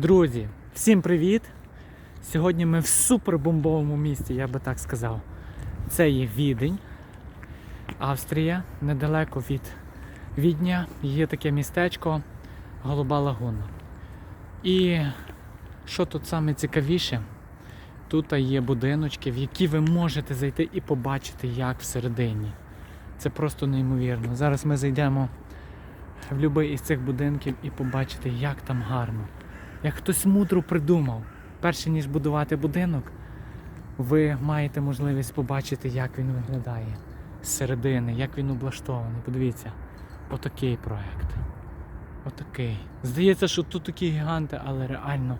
Друзі, всім привіт! Сьогодні ми в супербомбовому місті, я би так сказав. Це є Відень, Австрія, недалеко від Відня. Є таке містечко Голуба Лагуна. І що тут саме цікавіше, тут є будиночки, в які ви можете зайти і побачити, як всередині. Це просто неймовірно. Зараз ми зайдемо в будь-який із цих будинків і побачите, як там гарно. Як хтось мудро придумав, перше ніж будувати будинок, ви маєте можливість побачити, як він виглядає зсередини, як він облаштований. Подивіться, отакий проект. Отакий. Здається, що тут такі гіганти, але реально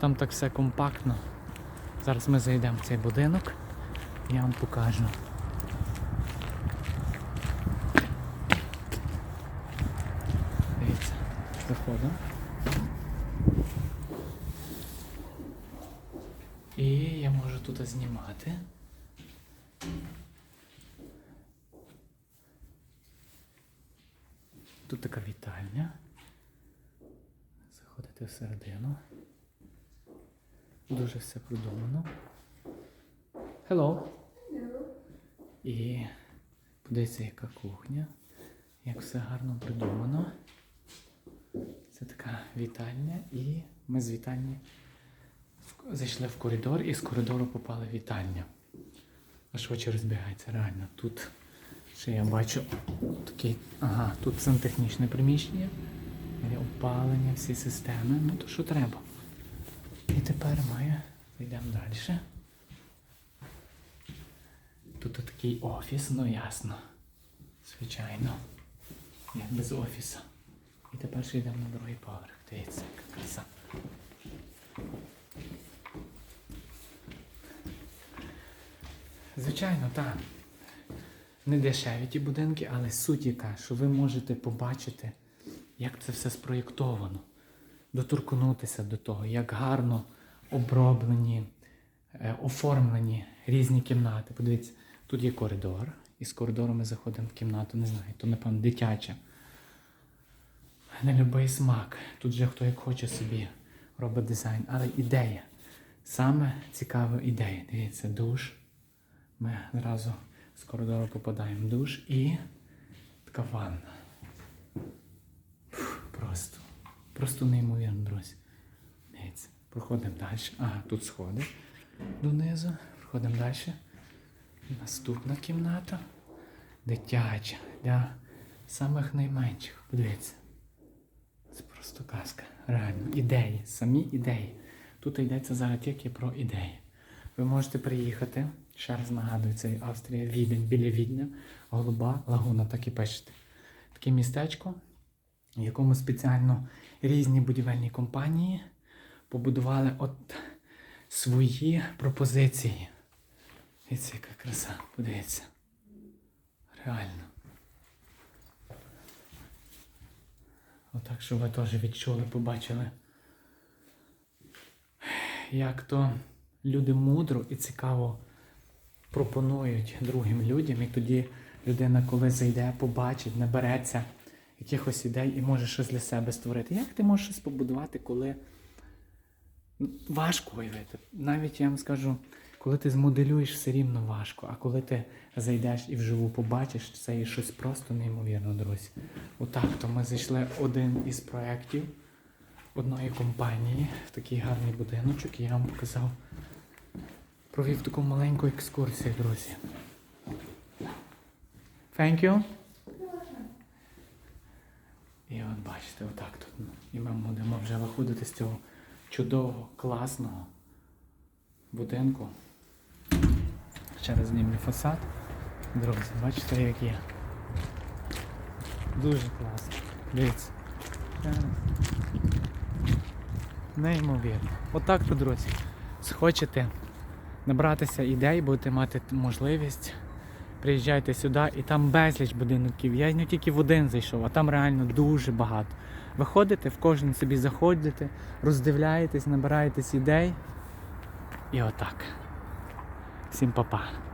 там так все компактно. Зараз ми зайдемо в цей будинок, я вам покажу. Дивіться, заходимо. І я можу тут знімати. Тут така вітальня. Заходите всередину. Дуже все продумано. Hello. І подивіться, яка кухня. Як все гарно придумано. Це така вітальня, і ми з вітальні зайшли в коридор і з коридору попали в вітальню. Аж очі розбігаються, реально. Тут ще я бачу такий. Ага, тут сантехнічне приміщення, є опалення, всі системи. Ну то що треба. І тепер ми йдемо далі. Тут такий офіс, ну ясно. Звичайно. Як без офісу. І тепер ще йдемо на другий поверх. Дивіться, яка краса. Звичайно, так. Не дешеві ті будинки, але суть яка, що ви можете побачити, як це все спроєктовано, доторкнутися до того, як гарно оброблені, е, оформлені різні кімнати. Подивіться, тут є коридор, і з коридору ми заходимо в кімнату, не знаю, то, напевно, дитяча. На будь-який смак. Тут же хто як хоче собі робить дизайн, але ідея. Саме цікава ідея. Дивіться, душ. Ми зразу з коридору попадаємо в душ і така ванна. Фух, Просто. Просто неймовірно, друзі. Дивіться, проходимо далі. Ага, тут сходи донизу. Проходимо далі. Наступна кімната. Дитяча. Для самих найменших. Подивіться. Це просто казка. Реально. Ідеї. Самі ідеї. Тут йдеться зараз тільки про ідеї. Ви можете приїхати. Ще раз нагадую, це Австрія, Відень, біля Відня, Голуба, Лагуна, так і пишете. Таке містечко, в якому спеціально різні будівельні компанії побудували от свої пропозиції. Дивіться, яка краса, подивіться. Реально. Отак, щоб ви теж відчули, побачили, як то люди мудро і цікаво пропонують другим людям, і тоді людина, коли зайде, побачить, набереться якихось ідей і може щось для себе створити. Як ти можеш щось побудувати, коли ну, важко уявити? Навіть я вам скажу, коли ти змоделюєш, все рівно важко, а коли ти зайдеш і вживу побачиш, це є щось просто неймовірно, друзі. Отак, то ми зайшли один із проєктів одної компанії, такий гарний будиночок, і я вам показав провів таку маленьку екскурсію, друзі. Thank you. І от бачите, отак тут. І ми будемо вже виходити з цього чудового, класного будинку. Раз знімлю фасад. Друзі, бачите, як є. Дуже класно. Дивіться. Неймовірно. Отак то, друзі. Схочете набратися ідей, будете мати можливість. Приїжджайте сюди і там безліч будинків. Я не тільки в один зайшов, а там реально дуже багато. Виходите, в кожен собі заходите, роздивляєтесь, набираєтесь ідей. І отак. Всім па-па.